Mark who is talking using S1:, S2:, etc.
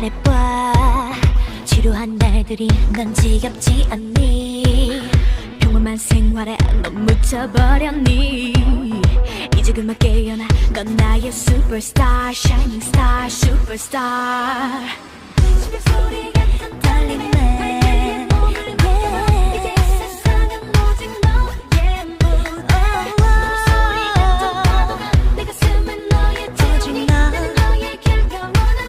S1: 말해봐. 지루한 날들이 난 지겹지 않니? 평범한 생활에 넌 묻혀버렸니? 이제 그만 깨어나 넌 나의 superstar shining star superstar.